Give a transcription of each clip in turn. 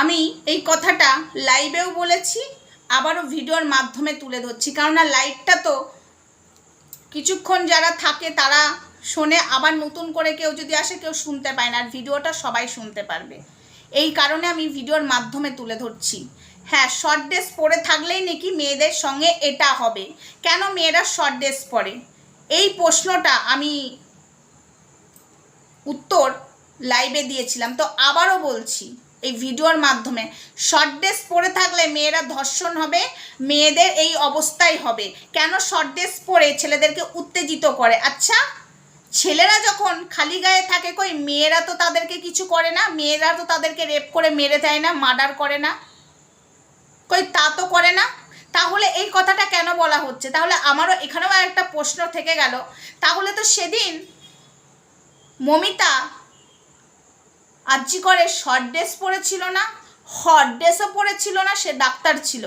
আমি এই কথাটা লাইভেও বলেছি, আবারও ভিডিওর মাধ্যমে তুলে ধরছি। কেননা লাইভটা তো কিছুক্ষণ যারা থাকে তারা শোনে, আবার নতুন করে কেউ যদি আসে কেউ শুনতে পায় না, আর ভিডিওটা সবাই শুনতে পারবে। এই কারণে আমি ভিডিওর মাধ্যমে তুলে ধরছি। হ্যাঁ শর্ট ড্রেস পরে থাকলেই নাকি মেয়েদের সঙ্গে এটা হবে। কেন মেয়েরা শর্ট ড্রেস পরে এই প্রশ্নটা আমি উত্তর লাইভে দিয়েছিলাম। তো আবারও বলছি এই ভিডিওর মাধ্যমে। শর্ট ড্রেস পরে থাকলে মেয়েরা ধর্ষণ হবে, মেয়েদের এই অবস্থাই হবে। কেন শর্ট ড্রেস পরে ছেলেদেরকে উত্তেজিত করে? আচ্ছা ছেলেরা যখন খালি গায়ে থাকে কই, মেয়েরা তো তাদেরকে কিছু করে না, মেয়েরা তো তাদেরকে রেপ করে, মেরে দেয় না মার্ডার করে না। কই, তা তো করে না। তাহলে এই কথাটা কেন বলা হচ্ছে? তাহলে আমারও এখানেও একটা প্রশ্ন থেকে গেল। তাহলে তো সেদিন মমিতা আর্জি করে শর্ট ড্রেস পরেছিল না হট ড্রেসও পরেছিল না, সে ডাক্তার ছিল।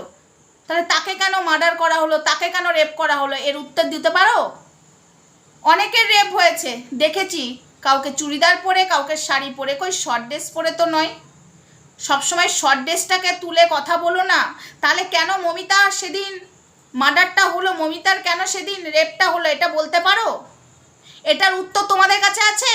তাহলে তাকে কেন মার্ডার করা হলো, তাকে কেন রেপ করা হলো, এর উত্তর দিতে পারো? অনেকের রেপ হয়েছে, দেখেছি। কাউকে চুড়িদার পরে, কাউকে শাড়ি পরে, কই শর্ট ড্রেস পরে তো নয়। সবসময় শর্ট ড্রেসটাকে তুলে কথা বলো না। তাহলে কেন মমিতা সেদিন মার্ডারটা হলো, মমিতার কেন সেদিন রেপটা হলো, এটা বলতে পারো? এটার উত্তর তোমাদের কাছে আছে?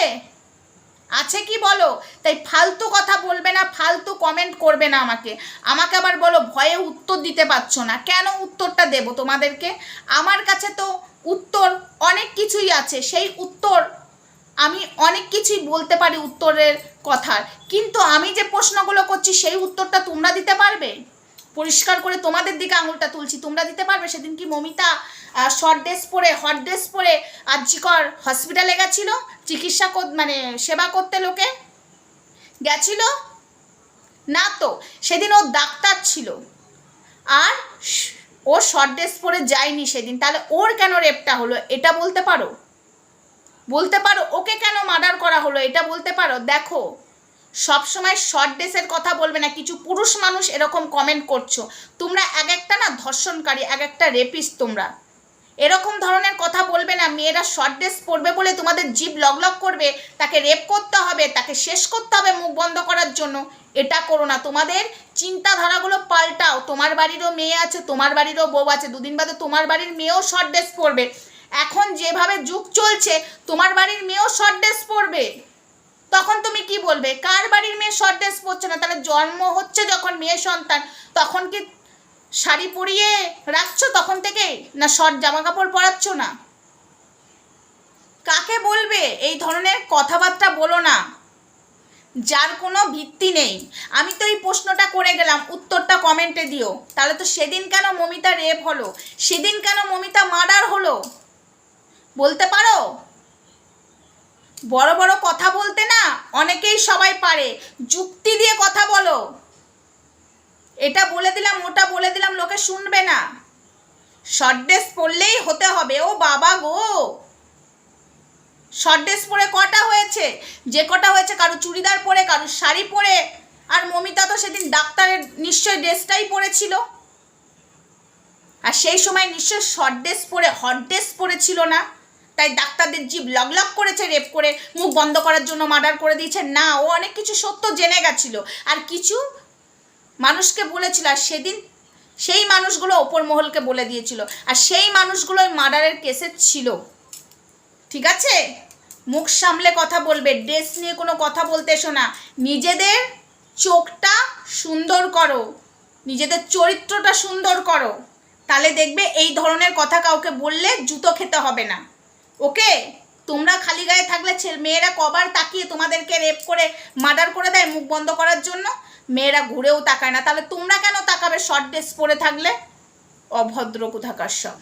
আছে কি বলো? তাই ফালতু কথা বলবে না, ফালতু কমেন্ট করবে না আমাকে। আমাকে আবার বলো, ভয়ে উত্তর দিতে পারছ না। কেন উত্তরটা দেব তোমাদেরকে? আমার কাছে তো উত্তর অনেক কিছুই আছে। সেই উত্তর আমি অনেক কিছুই বলতে পারি উত্তরের কথার। কিন্তু আমি যে প্রশ্নগুলো করছি, সেই উত্তরটা তোমরা দিতে পারবে? পরিষ্কার করে তোমাদের দিকে আঙুলটা তুলছি। তোমরা দিতে পারবে? সেদিন কি মমিতা শর্ট ড্রেস পরে হট ড্রেস পরে আর্যিকর হসপিটালে গেছিল? চিকিৎসা মানে সেবা করতে লোকে? গেছিল? না তো, সেদিন ও ডাক্তার ছিল। আর ও শর্ট ড্রেস পরে যায়নি সেদিন। তাহলে ওর কেন রেপটা হলো? এটা বলতে পারো? বলতে পারো, ওকে কেন মার্ডার করা হলো? এটা বলতে পারো? দেখো সব সময় শর্ট ড্রেসের কথা বলবে না, কিছু পুরুষ মানুষ এরকম কমেন্ট করছ। তোমরা এক একটা না ধর্ষণকারী, এক একটা রেপিস্ট তোমরা। এরকম ধরনের কথা বলবে না, মেয়েরা শর্ট ড্রেস পরবে বলে তোমাদের জিভ লগলগ করবে, তাকে রেপ করতে হবে, তাকে শেষ করতে হবে মুখ বন্ধ করার জন্য। এটা করো না, তোমাদের চিন্তাধারাগুলো পাল্টাও। তোমার বাড়িরও মেয়ে আছে, তোমার বাড়িরও বউ আছে, দুদিন বাদে তোমার বাড়ির মেয়েও শর্ট ড্রেস পরবে এখন যেভাবে যুগ চলছে, তোমার বাড়ির মেয়েও শর্ট ড্রেস পরবে তখন তুমি কি বলবে? কার বাড়ির মেয়ে শর্ট ড্রেস পরছে না? তাহলে জন্ম হচ্ছে যখন মেয়ে সন্তান। তখন কি শাড়ি পরিয়ে রাখছো তখন থেকে? না শর্ট জামা কাপড় পরাচ্ছ না? কাকে বলবে? এই ধরনের কথাবার্তা বলো না। যার কোনো ভিত্তি নেই। আমি তো এই প্রশ্নটা করে গেলাম, উত্তরটা কমেন্টে দিও। তাহলে তো সেদিন কেন মমিতা রেপ হলো? সেদিন কেন মমিতা মার্ডার হলো? বলতে পারো? বড় বড় কথা বলতে না অনেকেই সবাই পারে। যুক্তি দিয়ে কথা বলো। এটা বলে দিলাম, ওটা বলে দিলাম, লোকে শুনবে না। শর্ট ড্রেস পরলেই হতে হবে। ও বাবা গো! শর্ট ড্রেস পরে কটা হয়েছে? যে কটা হয়েছে, কারও চুড়িদার পরে, কারও শাড়ি পরে, আর মমিতা তো সেদিন ডাক্তারের নিশ্চয় ড্রেসটাই পরেছিল। আর সেই সময় নিশ্চয় শর্ট ড্রেস পরে হট ড্রেস পরেছিল না। তাই ডাক্তারদের জিভ লগলগ করেছে, রেপ করে মুখ বন্ধ করার জন্য মার্ডার করে দিয়েছে। না, ও অনেক কিছু সত্য জেনে গেছিল। আর কিছু মানুষকে বলেছিল, আর সেদিন সেই মানুষগুলো ওপর মহলকে বলে দিয়েছিল। আর সেই মানুষগুলো ওই মার্ডারের কেসে ছিল। ঠিক আছে? মুখ সামলে কথা বলবে ড্রেস নিয়ে কোনো কথা বলতে এসো না। নিজেদের চোখটা সুন্দর করো। নিজেদের চরিত্রটা সুন্দর করো। তাহলে দেখবে এই ধরনের কথা কাউকে বললে জুতো খেতে হবে না। ওকে? তোমরা খালি গায়ে থাকলে মেয়েরা কবার তাকিয়ে তোমাদেরকে রেপ করে মার্ডার করে দেয় মুখ বন্ধ করার জন্য? মেয়েরা ঘুরেও তাকায় না। তাহলে তোমরা কেন তাকাবে শর্ট ড্রেস পরে থাকলে? অভদ্র কোথাকার সব।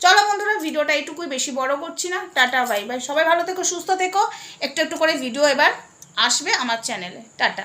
চলো বন্ধুরা, ভিডিওটা এইটুকুই। বেশি বড় করছি না। Tata, bye bye. সবাই ভালো থেকো, সুস্থ থেকো। একটু একটু করে ভিডিও এবার আসবে আমার চ্যানেলে টাটা।